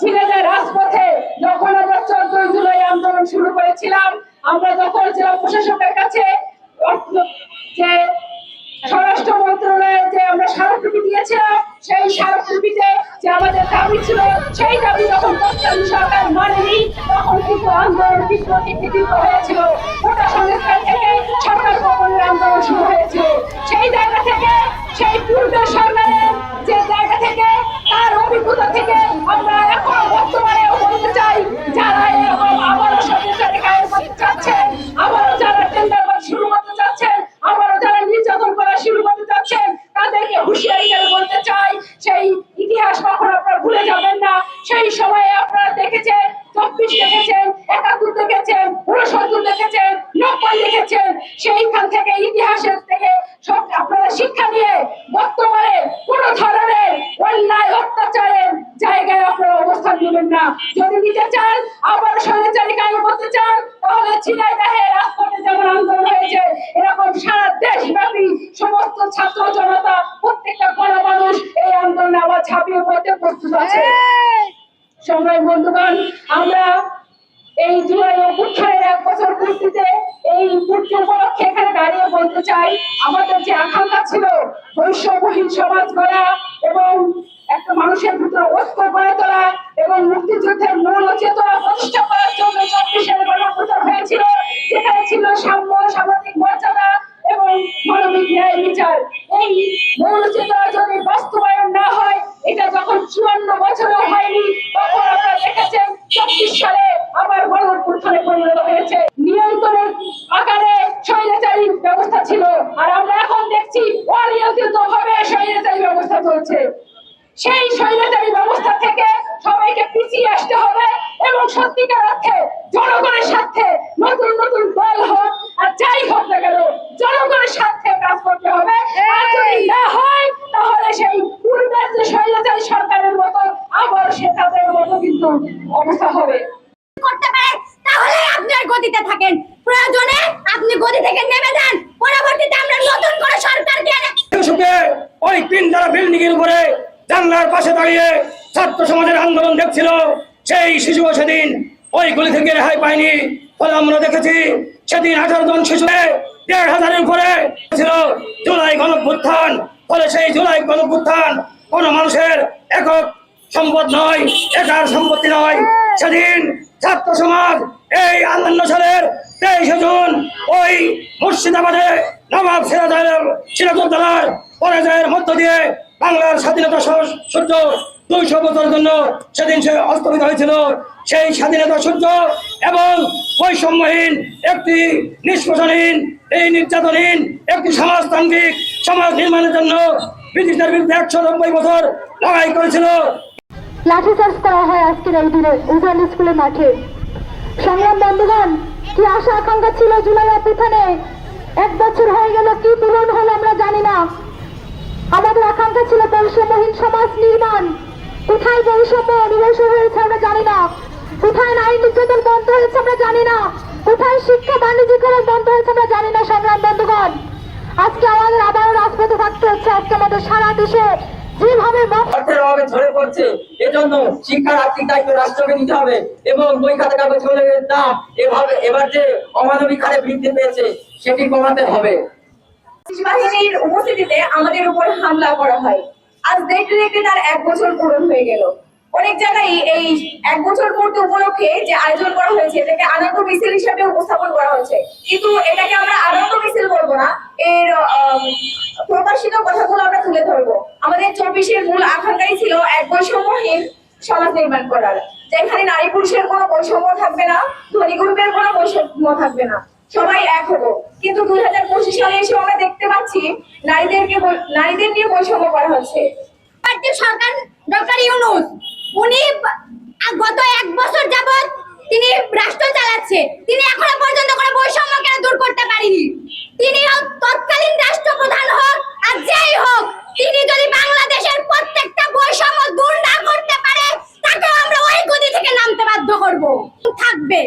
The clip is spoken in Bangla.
ঝিনাইদহ রাজপথে যখন আমরা চোদ্দই জুলাই আন্দোলন শুরু করেছিলাম, আমরা যখন জেলা প্রশাসকের কাছে, যে স্বরাষ্ট্র মন্ত্রণালয়ে যে আমরা স্মারকলিপি দিয়েছিলাম, সেই স্মারকলিপিতে যে আমাদের দাবি ছিল, সেই দাবি যখন তৎকালীন সরকার মানেনি, তখন কিন্তু আন্দোলন বিপ্লব তীব্র হয়েছিল। গোটা সংস্কার থেকে সরকার পতনের আন্দোলন শুরু হয়েছিল। সেই জায়গা থেকে, সেই পূর্বের সরকারের যে জায়গা থেকে, তার অভিজ্ঞতা থেকে আমরা এখন বর্তমানে বলতে চাই যারা এরকম আবারও সরকারি কায়েম করতে চাচ্ছেন আবারও যারা টেন্ডারবাজ শুরু করতে চাচ্ছেন আবারও যারা নির্যাতন করা শুরু করতে চাচ্ছেন তাদেরকে হুঁশিয়ারি করে বলতে চাই সেই ইতিহাস কখনো আপনারা ভুলে যাবেন না সেই সময়ে আপনারা দেখেছেন, চব্বিশ দেখেছেন, একাত্তর দেখেছেন উনসত্তর দেখেছেন, নব্বই দেখেছেন। সেইখান থেকে ইতিহাসের থেকে সব আপনারা শিক্ষা নিয়ে বর্তমানে কোন ধরনের অন্যায়, অত্যাচারের জায়গায় আপনারা অবস্থান নেবেন না। যদি নিতে চান, আবার স্বৈরাচারী কায়েম করতে চান, তাহলে ঝিনাইদহে রাজপথে যেমন আন্দোলন হয়েছে, এরকম সারা দেশব্যাপী সমস্ত ছাত্র জনতা, প্রত্যেকটা গণ মানুষ এই আন্দোলনে আবার ঝাঁপিয়ে পড়তে প্রস্তুত আছে। সংগ্রাম বন্ধুগণ, আমরা এই জুলাই অভ্যুত্থানের এক বছর পূর্তিতে এই পূর্তি উপলক্ষে এখানে দাঁড়িয়ে বলতে চাই। আমাদের যে আকাঙ্ক্ষা ছিল, বৈষম্যহীন সমাজ গড়া এবং একটা মানুষের ভিতরে ঐক্য গড়ে তোলা এবং মুক্তিযুদ্ধের মূল চেতনা প্রতিষ্ঠা করার জন্য চব্বিশের গণপ্রচার হয়েছিল যেখানে ছিল সাম্য, সামাজিক মর্যাদা এবং মানবিক ন্যায় বিচার। এই মূল চেতনা যদি বাস্তবায়ন না হয় এটা যখন চুয়ান্ন বছরও হয়নি তখন আপনারা দেখেছেন চব্বিশ সালে আবার গণঅভ্যুত্থানে পরিণত হয়েছে নিয়ন্ত্রণের আকারে স্বৈরাচারী ব্যবস্থা ছিল আর আমরা এখন দেখছি অনিয়ন্ত্রিত ভাবে স্বৈরাচারী ব্যবস্থা চলছে সেই স্বৈরাচারী ব্যবস্থা থেকে সবাইকে পিছিয়ে আসতে হবে এবং সত্যিকার অর্থে জনগণের স্বার্থে নতুন নতুন দল হোক আর যাই হোক না কেন জনগণের স্বার্থে কাজ করতে হবে। আর যদি না হয় তাহলে সেই পূর্বের যে স্বৈরাচারী সরকারের মতো আবার সে তাদের মতো কিন্তু অবস্থা হবে। করতে পারে তাহলে আপনি আর গদিতে থাকেন। প্রয়োজনে আপনি গদি থেকে নেমে যান। পরবর্তীতে আমরা নতুন করে সরকারকে এনে সুখে ওই তিন তারা বিল্ডিং এর উপরে জানলার পাশে দাঁড়িয়ে ছাত্র সমাজের আন্দোলন দেখছিল। সেই শিশু সেদিন ওই গুলি থেকে রেহাই পায়নি। ফলে আমরা দেখেছি সেদিন আঠারো জন শিশু দেড় হাজারের উপরে ছিল জুলাই গণভ্যুত্থান। ফলে সেই জুলাই গণভ্যুত্থান কোন মানুষের একক সম্পদ নয়, একার সম্পত্তি নয়। সেদিন ছাত্র সমাজ এই আটান্ন সালের তেইশে জুন ওই মুর্শিদাবাদে নবাব সিরাজের সিরাজউদ্দৌলার পরাজয়ের মধ্য দিয়ে বাংলার স্বাধীনতা সূর্য দুইশো বছরের জন্য সেদিন সে অস্তমিত হয়েছিল। সেই স্বাধীনতা সূর্য এবং বৈষম্যহীন একটি নিষ্পোষণহীন এই নির্যাতনহীন একটি সমাজতান্ত্রিক সমাজ নির্মাণের জন্য ব্রিটিশদের বিরুদ্ধে একশো নব্বই বছর লড়াই করেছিল। লাঠিচার্জ করা হয় আজকের এই দিনে উজান স্কুলের মাঠে। সংগ্রাম বন্ধুগণ, কি আশা আকাঙ্ক্ষা ছিল জুলাই অভ্যুত্থানে এক বছর হয়ে গেল, কি পূরণ হলো আমরা জানি না। আমাদের আকাঙ্ক্ষা ছিল বৈষম্যহীন সমাজ নির্মাণ। কোথায় বৈষম্য নিবেশ হয়েছে আমরা জানি না। কোথায় নারী নির্যাতন বন্ধ হয়েছে আমরা জানি না। কোথায় শিক্ষা বাণিজ্যিকরণ বন্ধ হয়েছে আমরা জানি না, সংগ্রাম বন্ধুগণ। আজকে আমাদের আবারও রাজপথে থাকতে হচ্ছে, আজকে আমাদের সারা দেশে যেভাবে অর্থের অভাবে ঝরে পড়ছে, এজন্য শিক্ষার আর্থিক দায়িত্ব রাষ্ট্রকে নিতে হবে এবং বই খাতা কাগজ দাম এভাবে এবার যে অমানবিক হারে বৃদ্ধি পেয়েছে সেটি কমাতে হবে। বাহিনীর উপস্থিতিতে আমাদের উপর হামলা করা হয়। আজ দেখতে দেখতে তার এক বছর পূরণ হয়ে গেল। অনেক জায়গায় এই এক বছর পূর্তি উপলক্ষে যে আয়োজন করা হয়েছে, এটাকে আনন্দ মিছিল হিসেবে উপস্থাপন করা হয়েছে। কিন্তু এটাকে আমরা আনন্দ মিছিল বলব না, এর প্রকাশিত কথাগুলো আমরা তুলে ধরবো। আমাদের চব্বিশের মূল আকাঙ্ক্ষাই ছিল এক বৈষম্যহীন সমাজ নির্মাণ করার। যেখানে নারী পুরুষের কোনো বৈষম্য থাকবে না, ধনী গরিবের কোনো বৈষম্য থাকবে না। সবাই এক হব। কিন্তু দুই হাজার পঁচিশ সালে এসে আমরা দেখতে পাচ্ছি নারীদেরকে নারীদের নিয়ে বৈষম্য করা হচ্ছে। সরকার ডক্টর ইউনুস, উনি গত এক বছর যাবত তিনি রাষ্ট্র চালাচ্ছে। তিনি এখনও পর্যন্ত কোনো বৈষম্য কেন দূর করতে পারেনি? তিনি তৎকালীন রাষ্ট্রপ্রধান হোক, আর যেই হোক, তিনি যদি বাংলাদেশের প্রত্যেকটা বৈষম্য দূর না করতে পারে তাকে আমরা ওই গতি থেকে নামতে বাধ্য করব। থাকবে।